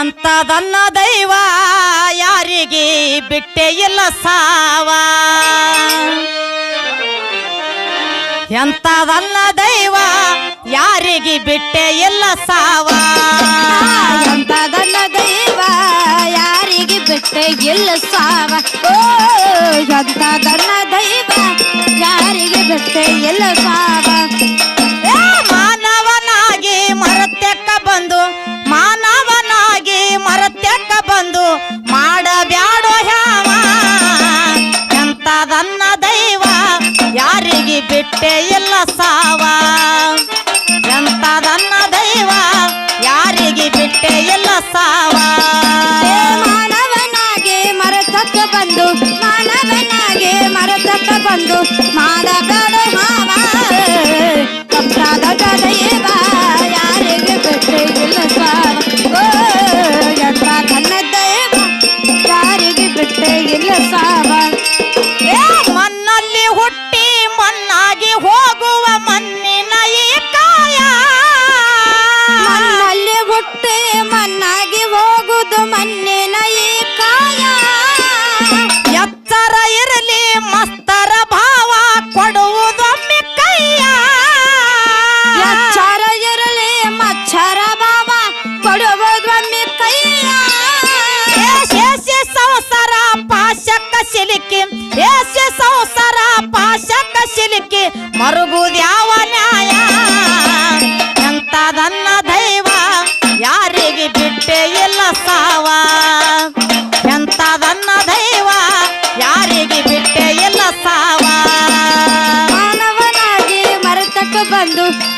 ಅಂತದನ್ನ ದೈವ ಯಾರಿಗೆ ಬಿಟ್ಟೆ ಇಲ್ಲ ಸಾವ? ಎಂತದನ್ನ ದೈವ ಯಾರಿಗೆ ಬಿಟ್ಟೆ ಇಲ್ಲ ಸಾವ? ಎಂತದನ್ನ ದೈವ ಯಾರಿಗೆ ಬಿಟ್ಟೆ ಇಲ್ಲ ಸಾವ? ಓ, ಎಂತದನ್ನ ದೈವ ಯಾರಿಗೆ ಬಿಟ್ಟೆ ಇಲ್ಲ ಸಾವ? ಅದನ್ನ ದೈವ, ಯಾರಿಗೆ ಬಿಟ್ಟೆ ಇಲ್ಲ ಸಾವ? ಎಂತದನ್ನ ದೈವ, ಯಾರಿಗೆ ಬಿಟ್ಟೆ ಇಲ್ಲ ಸಾವ? ಮಾನವನಾಗೆ ಮರತಕ್ಕ ಬಂದು, ಮಾನವನಾಗಿ ಮರತಕ್ಕ ಬಂದು ಮಾಡಬೇಡ ದೈವ, ಯಾರಿಗೆ ಬಿಟ್ಟೆ ಇಲ್ಲ ಸಾವ? ಓ ಎಟ್ಟ ಕನ್ನ ದೈವ, ಯಾರಿಗೆ ಬಿಟ್ಟೆ ಇಲ್ಲ ಸಾವ?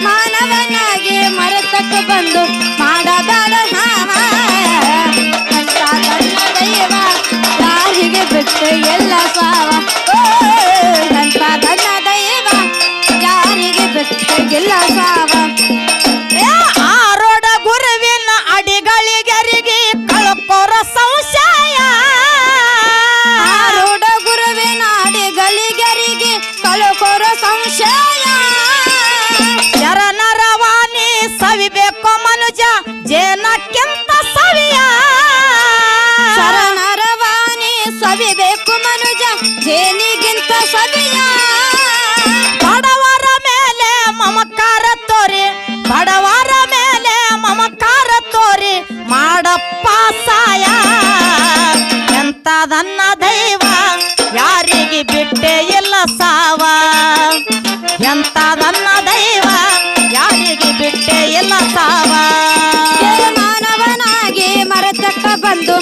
ಮಾನವನಾಗಿ ಮರತಕ್ಕ ಬಂದು ಸಹಾಯ ಎಂತದನ್ನ ದೈವ ಯಾರಿಗೆ ಬಿಟ್ಟೆ ಇಲ್ಲ ಸಾವ. ಎಂತದನ್ನ ದೈವ ಯಾರಿಗೆ ಬಿಟ್ಟೆ ಇಲ್ಲ ಸಾವ. ಮಾನವನಾಗಿ ಮರತಕ್ಕ ಬಂದು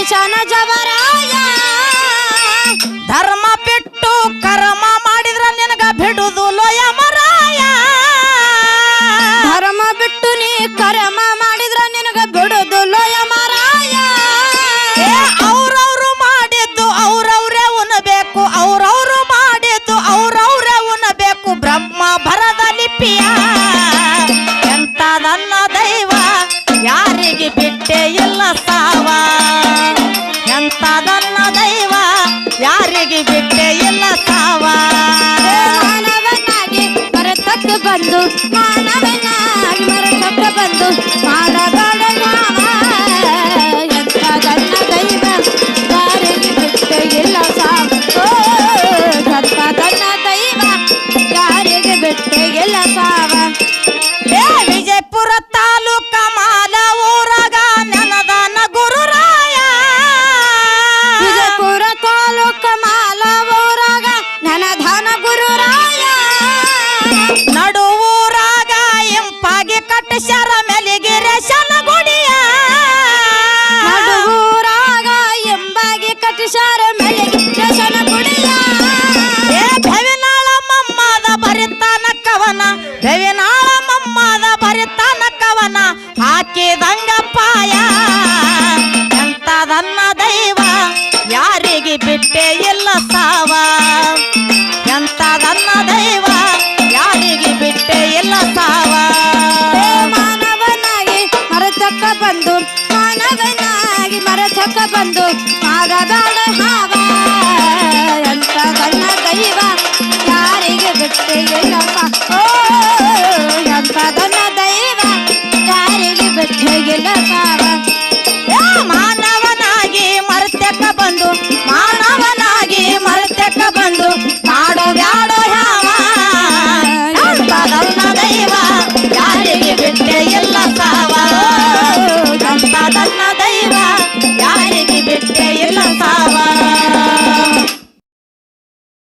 কৃষ্ণ জবা ಬಂದು ಮಾನವನಾಗಿ ಮರತಕ್ಕ ಬಂದು ಮಾಡಬೇಡ ಯಾವ ಎಂತ ಗಣ್ಣ ದೈವ ಯಾರಿಗೆ ಬಿಟ್ಟೆ ಇಲ್ಲ ಸಾವು ಓ, ಎಂತ ಗಣ್ಣ ದೈವ ಯಾರಿಗೆ ಬಿಟ್ಟೆ ಇಲ್ಲ ಸಾವ. ಏ ವಿಜಯಪುರ ತಾಲೂಕ ಮಾಲ ಊರಗ ನನದನ ಗುರುರಾಯ ವಿಜಯಪುರ ತಾಲೂಕ ಮಾಲ ಊರಗ ನನಧನ ಗುರುರಾಯ ನಡು ಬಂದು ಮಾಡಬೇಡ ಹಾವ ಎಂತ ಗಣ್ಣ ದೈವ ಯಾರಿಗೆ ಬಿಟ್ಟೆ ಎಲ್ಲ